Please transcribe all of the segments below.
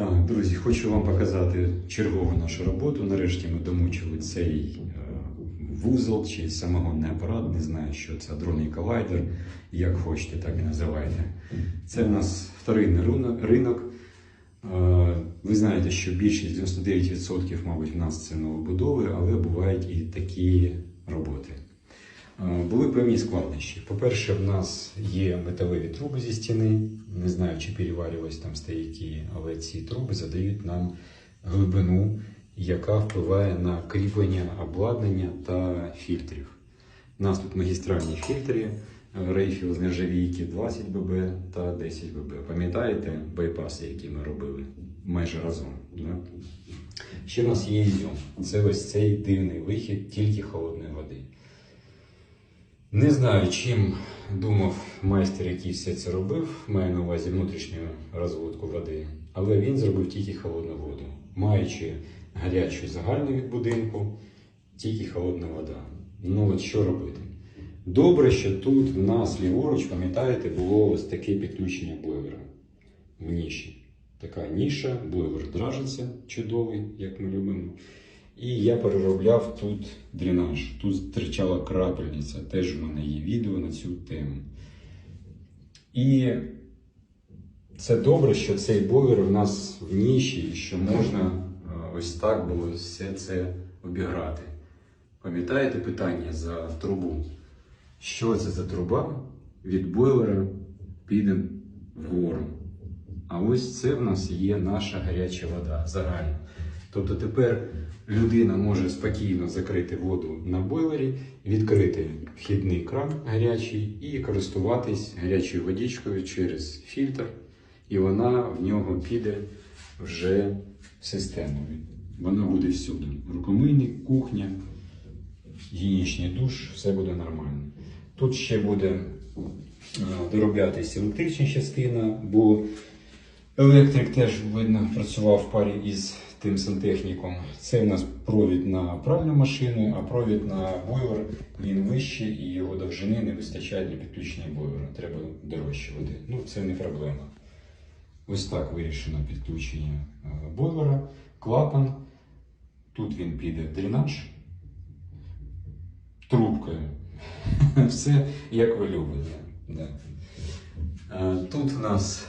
Так, друзі, хочу вам показати чергову нашу роботу. Нарешті ми домучили цей е, вузол чи самогонний апарат. Не знаю, що це дронний колайдер. Як хочете, так і називайте. Це в нас вторинний ринок-. Е, Ви знаєте, що більшість 99%, мабуть, в нас це новобудови, але бувають і такі роботи. Були певні складнощі. По-перше, в нас є металеві труби зі стіни. Не знаю, чи переварювались там стояки, але ці труби задають нам глибину, яка впливає на кріплення обладнання та фільтрів. У нас тут магістральні фільтри Рейфіл з нержавійки 20 ББ та 10 ББ. Пам'ятаєте байпаси, які ми робили майже разом? Да? Ще в нас є ізюм. Це ось цей дивний вихід тільки холодної води. Не знаю, чим думав майстер, який все це робив, маю на увазі внутрішню розводку води, але він зробив тільки холодну воду, маючи гарячу загальну від будинку, тільки холодна вода. Ну от що робити? Добре, що тут в нас ліворуч, пам'ятаєте, було ось таке підключення бойлера в ніші. Така ніша, бойлер дражиться, чудовий, як ми любимо. І я переробляв тут дренаж. Тут стирчала крапельниця. Теж в мене є відео на цю тему. І це добре, що цей бойлер в нас в ніші, і що можна е, ось так було все це обіграти. Пам'ятаєте питання за трубу? Що це за труба від бойлера піде вгору? А ось це в нас є наша гаряча вода загальна. Тобто тепер людина може спокійно закрити воду на бойлері, відкрити вхідний кран гарячий і користуватись гарячою водичкою через фільтр, і вона в нього піде вже в систему. Вона буде всюди. Рукомийник, кухня, гігієнічний душ, все буде нормально. Тут ще буде е, дороблятися електрична частина, бо Електрик теж видно працював в парі із тим сантехніком. Це у нас провід на пральну машину, а провід на бойлер він вищий і його довжини не вистачає для підключення бойлера. Треба дорожче води. Ну, це не проблема. Ось так вирішено підключення е, бойлера, клапан. Тут він піде в дренаж трубкою. Все як ви любите. Е, Тут у нас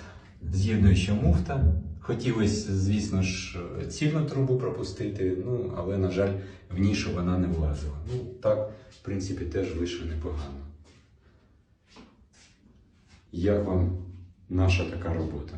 з'єднуюча муфта. Хотілося, звісно ж, цільну трубу пропустити, ну, але, на жаль, в нішу вона не влазила. Ну, так, в принципі, теж вийшло непогано. Як вам наша така робота?